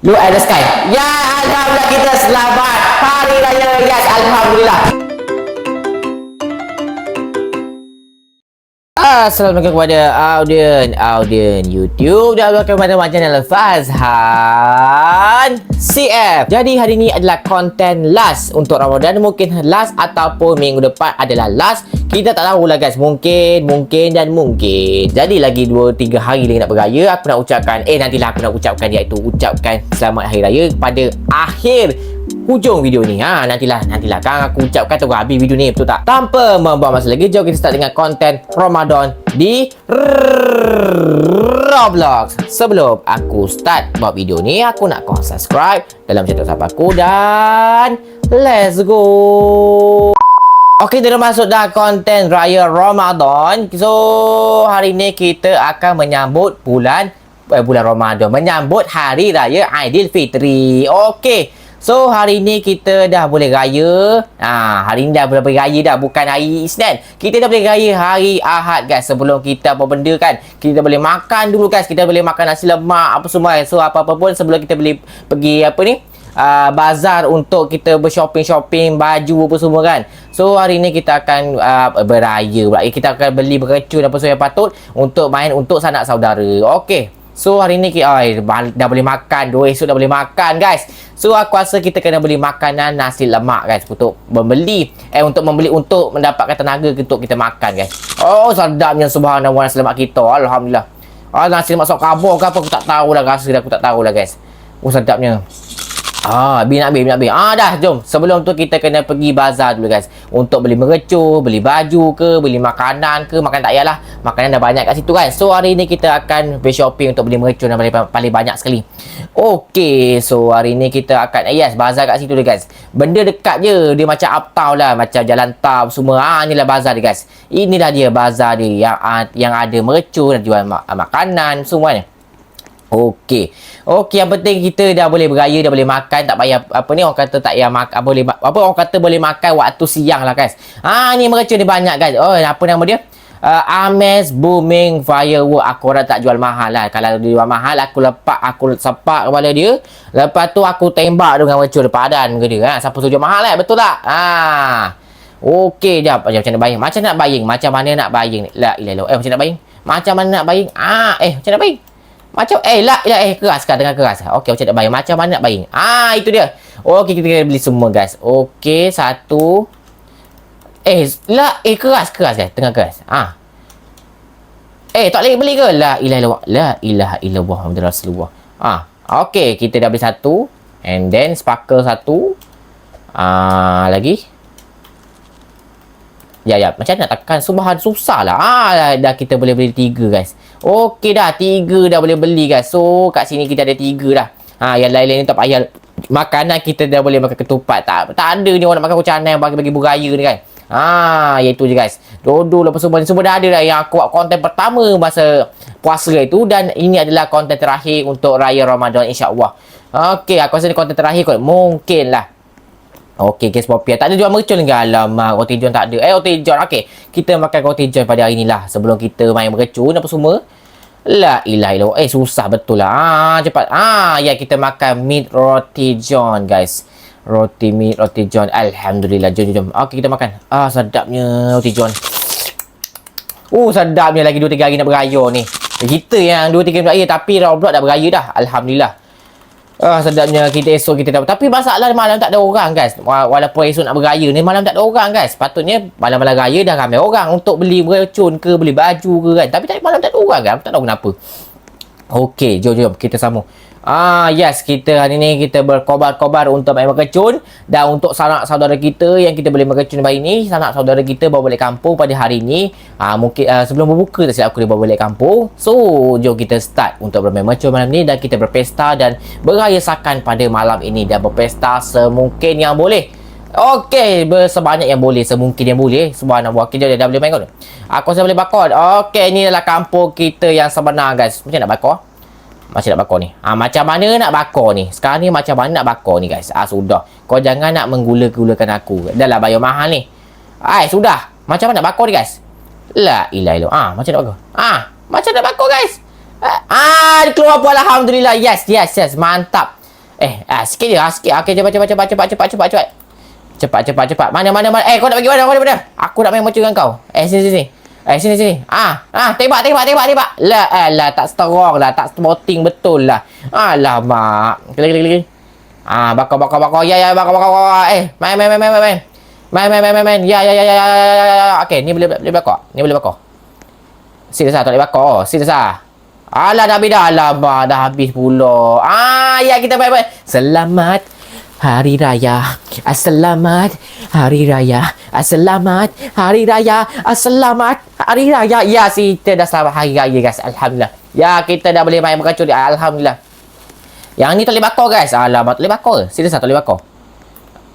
Look at the sky. Ya, Alhamdulillah kita selamat. Hari Raya. Yes, Alhamdulillah. Assalamualaikum kepada audien audien YouTube dan welcome kepada my channel Fazhan CF. Jadi hari ini adalah konten last untuk Ramadan mungkin last ataupun minggu depan adalah last. Kita tak tahu lah guys. Mungkin, mungkin dan mungkin. Jadi lagi 2 3 hari lagi nak beraya. Aku nak ucapkan eh nantilah aku nak ucapkan iaitu ucapkan selamat hari raya pada akhir hujung video ni ha nantilah nantilah kan aku ucapkan tunggu habis video ni betul tak tanpa membuang masa lagi jom kita start dengan konten Ramadan di Roblox sebelum aku start buat video ni aku nak kau subscribe dalam channel siapa aku dan let's go Okey, kita masuk dah konten Raya Ramadan. So, hari ni kita akan menyambut bulan eh, bulan Ramadan, menyambut Hari Raya Aidilfitri. Okey. So hari ni kita dah boleh raya. Ha, Hari ni dah boleh raya dah Bukan hari Isnin. Kita dah boleh raya hari Ahad guys Sebelum kita apa benda kan. Kita boleh makan dulu guys. Kita boleh makan nasi lemak Apa semua So apa-apa pun sebelum kita boleh Pergi apa ni uh, Bazar untuk kita bershopping-shopping Baju apa semua kan. So hari ni kita akan uh, beraya pula. Kita akan beli berkecun apa semua yang patut Untuk main untuk sanak saudara. Okay So hari ni kita oh, dah boleh makan Dua esok dah boleh makan guys. So aku rasa kita kena beli makanan nasi lemak guys Untuk membeli Eh untuk membeli untuk mendapatkan tenaga untuk kita makan guys. Oh sedapnya subhanallah nasi lemak kita. Alhamdulillah. Ah nasi lemak sok kabur ke apa aku tak tahu lah rasa dah aku tak tahu lah guys. Oh sedapnya Ah, bin nak bin, nak bin. Ah, dah, jom. Sebelum tu kita kena pergi bazar dulu, guys. Untuk beli mercur, beli baju ke, beli makanan ke. Makan tak payahlah. Makanan dah banyak kat situ, kan. So, hari ni kita akan pergi shopping untuk beli mercur yang paling, paling banyak sekali. Okay, so hari ni kita akan, eh, yes, bazar kat situ dulu, guys. Benda dekat je. Dia macam uptown lah. Macam jalan tau semua. Ah, inilah bazar dia, guys. Inilah dia bazar dia yang, yang ada mercur dan jual mak- makanan semua ni. Okey. Okey, yang penting kita dah boleh beraya, dah boleh makan, tak payah apa ni orang kata tak payah makan boleh apa orang kata boleh makan waktu siang lah guys. Ha ni mereka ni banyak guys. Oh, apa nama dia? Uh, Ames Booming Firework Aku dah tak jual mahal lah Kalau dia jual mahal Aku lepak Aku sepak kepala dia Lepas tu aku tembak dengan mercur padan ke dia ha? Siapa suruh jual mahal lah Betul tak? Ha. Okey jap Macam mana bayang Macam nak bayang Macam mana nak bayang La ilah Eh macam nak bayang Macam mana nak bayang Ah Eh macam nak bayang macam eh lah ya eh keras kan tengah keras. Okey macam nak bayang. Macam mana nak bayang? Ah itu dia. Okey kita kena beli semua guys. Okey satu. Eh lah eh keras keras guys. Tengah keras. Ah. Eh tak boleh beli ke? La ilaha illallah. La ilaha illallah Muhammadur Rasulullah. Ah. Okey kita dah beli satu. And then sparkle satu. Ah lagi. Ya ya macam nak tekan subhan susah lah. Ah dah kita boleh beli tiga guys. Okey dah tiga dah boleh beli guys. So kat sini kita ada tiga dah. Ha yang lain-lain ni tak payah makanan kita dah boleh makan ketupat. Tak tak ada ni orang nak makan kucing yang bagi-bagi buraya ni kan. Ha iaitu je guys. Dodol apa semua semua dah ada dah yang aku buat konten pertama masa puasa itu dan ini adalah konten terakhir untuk raya Ramadan insya-Allah. Okey aku rasa ni konten terakhir kot. Mungkin lah. Okey, guys, popi. Tak ada jual mercon lagi. Alamak, roti john tak ada. Eh, roti john. Okey, kita makan roti john pada hari ni lah. Sebelum kita main mercon apa semua. La ilah ilah. Eh, susah betul lah. Ah, cepat. Ah, ya, kita makan meat roti john, guys. Roti meat roti john. Alhamdulillah. Jom, jom. Okey, kita makan. Ah, sedapnya roti john. Oh, sedapnya lagi 2-3 hari nak beraya ni. Kita yang 2-3 hari. Tapi Roblox dah beraya dah. Alhamdulillah. Ah sedapnya kita esok kita dapat. Tapi masalah malam tak ada orang guys. Walaupun esok nak beraya ni malam tak ada orang guys. Patutnya malam-malam raya dah ramai orang untuk beli mercun ke beli baju ke kan. Tapi tadi malam tak ada orang kan. tak tahu kenapa. Okey, jom jom kita sambung. Ah yes, kita hari ni kita berkobar-kobar untuk main mercun dan untuk sanak saudara kita yang kita boleh mercun hari ni, sanak saudara kita bawa balik kampung pada hari ni. Ah mungkin uh, sebelum berbuka tak silap aku dia bawa balik kampung. So, jom kita start untuk bermain mercun malam ni dan kita berpesta dan berayasakan pada malam ini dan berpesta semungkin yang boleh. Okey, sebanyak yang boleh, semungkin yang boleh. Subhanallah. Okey, dah, dah boleh main kot. Aku rasa boleh bakar. Okey, adalah kampung kita yang sebenar guys. Macam nak bakar? Macam nak bakar ni. Ha, macam mana nak bakar ni? Sekarang ni macam mana nak bakar ni guys? Ah ha, sudah. Kau jangan nak menggula-gulakan aku. Dah lah bayar mahal ni. Ai, sudah. Macam mana nak bakar ni guys? La ilah ilah. Ah, ha, macam nak bakar. Ah, ha, macam nak bakar guys? Ah, ha, keluar pun alhamdulillah. Yes, yes, yes. Mantap. Eh, ah, sikit je, ah, sikit. Okey, cepat, cepat, cepat, cepat, cepat, cepat, cepat. Cepat, cepat, cepat. Mana, mana, mana. Eh, kau nak pergi mana? Kau nak mana? Aku nak main mercun dengan kau. Eh, sini, sini. Eh sini sini. Ah, ah tebak tebak tebak tebak. lah alah tak strong lah, tak sporting betul lah. Alamak. mak. klik klik. Ah bakar bakar bakar. Ya ya bakar bakar. Eh, main main main main main. Main main main main main. Ya ya ya ya ya. ya, ya. ya, ya. Okey, ni boleh boleh bakar. Ni boleh bakar. Sini sah tak boleh bakar. Oh, sini sah. Alah dah habis dah. Alamak, dah habis pula. Ah ya kita main main. Selamat Hari Raya. Selamat Hari Raya. Selamat Hari Raya. Selamat Hari Raya. Ya, kita dah selamat Hari Raya, guys. Alhamdulillah. Ya, kita dah boleh main berkacau ni. Alhamdulillah. Yang ni tak boleh bakar, guys. Alamak, tak boleh bakar? Serius tak boleh bakar?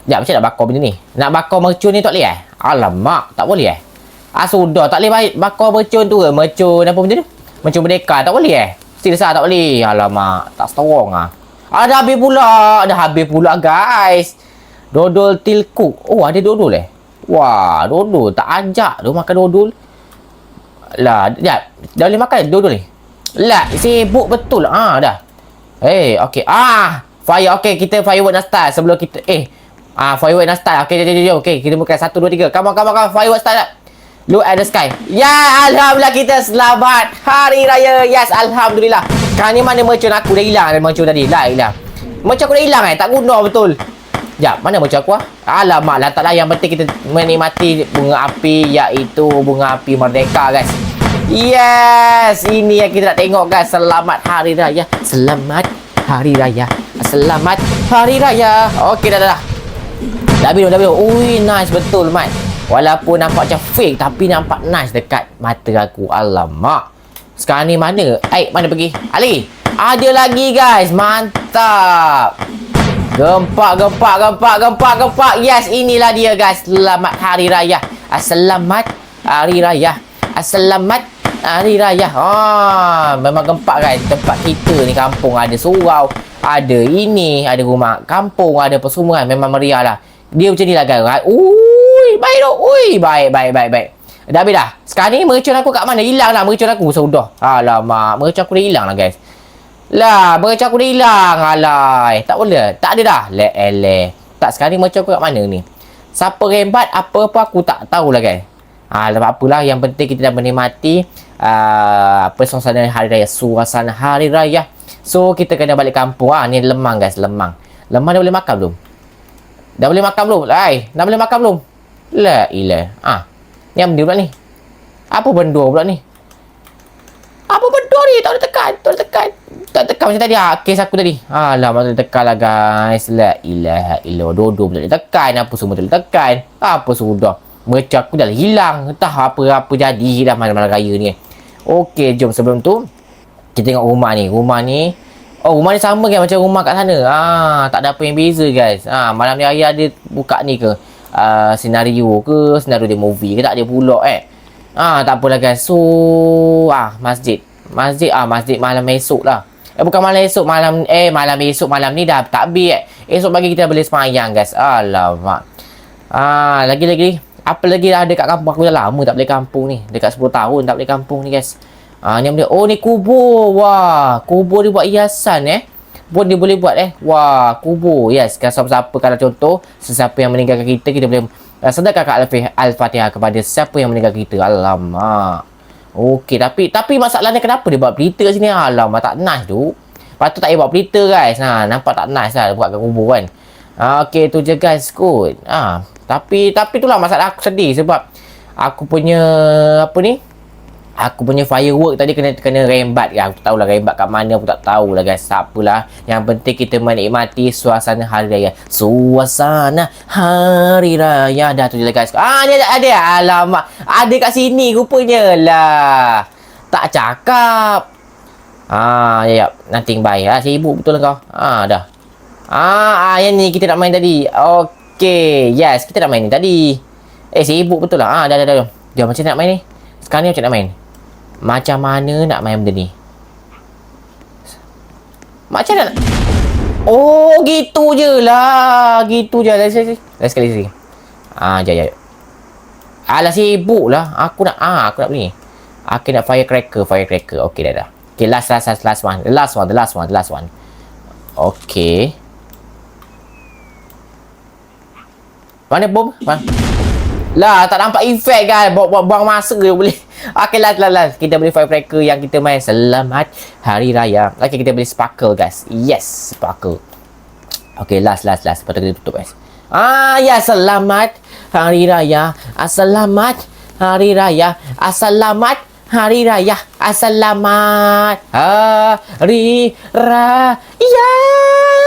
Ya, macam nak bakar benda ni? Nak bakar mercun ni tak boleh eh? Alamak, tak boleh eh? Ah, sudah. Tak boleh bakar mercun tu ke? Mercun apa benda tu? Mercun merdeka. Tak boleh eh? Serius tak boleh? Alamak, tak strong ah. Ah, dah habis pula. Dah habis pula, guys. Dodol tilkuk. Oh, ada dodol eh? Wah, dodol. Tak ajak tu makan dodol. Lah, ya. Dah boleh makan dodol ni? Lah, sibuk betul. Ah, dah. Eh, hey, okey. Ah, fire. Okey, kita firework nak start sebelum kita... Eh, ah, firework nak start. Okey, jom, jom, jom. Okey, kita buka satu, dua, tiga. Come on, come on, come on. Firework start lah. Look at the sky. Ya, Alhamdulillah kita selamat Hari Raya. Yes, Alhamdulillah. Kan ni mana mercun aku dah hilang mercun tadi. Lah, hilang. Mercun aku dah hilang eh. Tak guna betul. Ya, mana mercun aku ah? Alamak lah. Taklah yang penting kita menikmati bunga api iaitu bunga api merdeka guys. Yes, ini yang kita nak tengok guys. Selamat Hari Raya. Selamat Hari Raya. Selamat Hari Raya. Okey dah dah dah. Dah habis dah habis. Ui, nice betul Mat. Walaupun nampak macam fake tapi nampak nice dekat mata aku. Alamak. Sekarang ni mana? Eh, mana pergi? Ali. Ada lagi guys. Mantap. Gempak, gempak, gempak, gempak, gempak. Yes, inilah dia guys. Selamat Hari Raya. Selamat Hari Raya. Selamat Hari Raya. Ha, memang gempak guys. Tempat kita ni kampung ada surau. Ada ini. Ada rumah kampung. Ada apa semua kan. Memang meriah lah. Dia macam ni lah guys. Ui, baik tu. Ui, baik, baik, baik, baik. Dah habis dah. Sekarang ni mercun aku kat mana? Hilang lah mercun aku. Sudah. Alamak. Mercun aku dah hilang lah guys. Lah, mercun aku dah hilang. Alay. Tak boleh. Tak ada dah. Le, ele. Tak, sekarang ni mercun aku kat mana ni? Siapa rembat, apa-apa aku tak tahulah guys. Ha, tak apalah. Yang penting kita dah menikmati uh, apa suasana hari raya. Suasana hari raya. So, kita kena balik kampung. Ha, ni lemang guys. Lemang. Lemang dah boleh makan belum? Dah boleh makan belum? Lai, dah boleh makan belum? La ilah. Ah. Ha. Apa dia pula ni? Apa benda pula ni? Apa benda ni? Tak boleh tekan. Tak boleh tekan. Tak tekan macam tadi. Ah, kes aku tadi. Alah, macam tekan lah guys. La ilaha illallah. Dodo pula dia tekan. Apa semua dia tekan. Apa sudah. Mereka aku dah hilang. Entah apa-apa jadi dah malam-malam raya ni. Okey, jom sebelum tu. Kita tengok rumah ni. Rumah ni. Oh, rumah ni sama kan macam rumah kat sana. Ah, tak ada apa yang beza guys. Ah, malam ni ayah ada buka ni ke? Uh, senario ke senario dia movie ke tak dia pula eh. Ah tak apalah guys. So ah masjid. Masjid ah masjid malam esok lah. Eh bukan malam esok malam eh malam esok malam ni dah takbir eh. Esok pagi kita boleh semayang guys. Alamak. Ah lagi lagi. Apa lagi dah ada kat kampung? Aku dah lama tak boleh kampung ni. Dekat 10 tahun tak boleh kampung ni guys. Ah ni dia oh ni kubur. Wah kubur dia buat hiasan eh pun dia boleh buat eh. Wah, kubur. Yes, kalau siapa-siapa kalau contoh sesiapa yang meninggalkan kita kita boleh uh, sedekahkan al-Fatihah kepada siapa yang meninggalkan kita. Alamak. Okey, tapi tapi masalahnya kenapa dia buat berita kat sini? Alamak, tak nice tu. Patut tak payah buat berita guys. Ha, nampak tak nice lah buat kat kubur kan. Ha, okey, tu je guys. Good. Ha, tapi tapi itulah masalah aku sedih sebab aku punya apa ni? Aku punya firework tadi kena kena rembat ya. Aku tak tahulah rembat kat mana aku tak tahulah guys. Apalah. Yang penting kita menikmati suasana hari raya. Suasana hari raya. Dah tu je lah guys. Ah ni ada ada. Alamak. Ada kat sini rupanya lah. Tak cakap. Ah ya ya. Nanti bye. Ah sibuk betul lah kau. Ah dah. Ah, ah yang ni kita nak main tadi. Okey. Yes, kita nak main ni tadi. Eh sibuk betul lah. Ah dah dah dah. Dia macam nak main ni? Sekarang ni macam nak main? Macam mana nak main benda ni? Macam mana nak? Oh, gitu je lah. Gitu je. Lain sekali, Lain sekali. Last sekali. Ah, jap, jap. Alah, sibuk lah. Aku nak, ah, aku nak beli. Aku nak firecracker, firecracker. Okay, dah, dah. Okay, last, last, last, last one. The last one, the last one, the last one. Okay. Mana bom? Mana? Lah, tak nampak efek kan. Buang, buang masa je boleh. Okay, last, last, last. Kita beli firecracker yang kita main. Selamat Hari Raya. Okay, kita beli sparkle, guys. Yes, sparkle. Okay, last, last, last. Lepas tu kita tutup, guys. Ah, ya, selamat Hari Raya. Assalamat Hari Raya. Assalamat Hari Raya. Assalamat Hari Raya.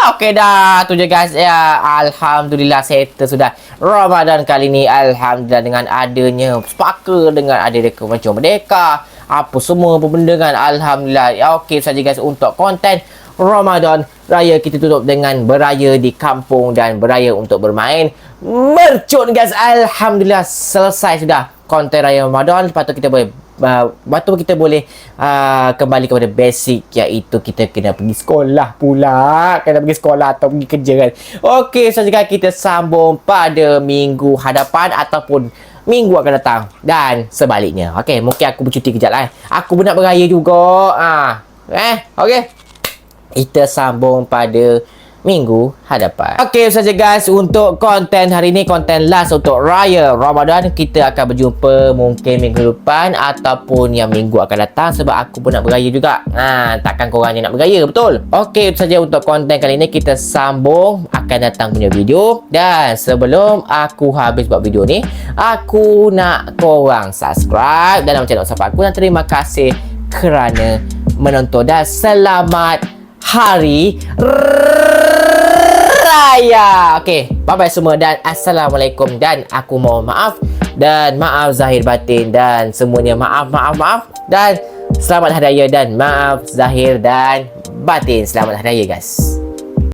Okey dah, tu je guys. Ya, alhamdulillah settle sudah. Ramadan kali ni alhamdulillah dengan adanya sparkle dengan ada dekat macam merdeka, apa semua apa benda kan. Alhamdulillah. Ya okey saja guys untuk konten Ramadan raya kita tutup dengan beraya di kampung dan beraya untuk bermain mercun guys. Alhamdulillah selesai sudah konten raya Ramadan. Lepas tu kita boleh uh, waktu kita boleh uh, kembali kepada basic iaitu kita kena pergi sekolah pula kena pergi sekolah atau pergi kerja kan Okey, selanjutnya kita sambung pada minggu hadapan ataupun minggu akan datang. Dan sebaliknya. Okey, mungkin aku bercuti kejap lah eh. aku pun nak beraya juga. Ah eh okey. Kita sambung pada minggu hadapan. Okey saja guys untuk konten hari ini konten last untuk raya Ramadan kita akan berjumpa mungkin minggu depan ataupun yang minggu akan datang sebab aku pun nak beraya juga. Ha takkan korang ni nak beraya betul. Okey saja untuk konten kali ini kita sambung akan datang punya video dan sebelum aku habis buat video ni aku nak korang subscribe dalam channel Sapa aku dan terima kasih kerana menonton dan selamat hari raya. Okey, bye-bye semua dan assalamualaikum dan aku mohon maaf dan maaf zahir batin dan semuanya maaf maaf maaf dan selamat hari raya dan maaf zahir dan batin. Selamat hari raya guys.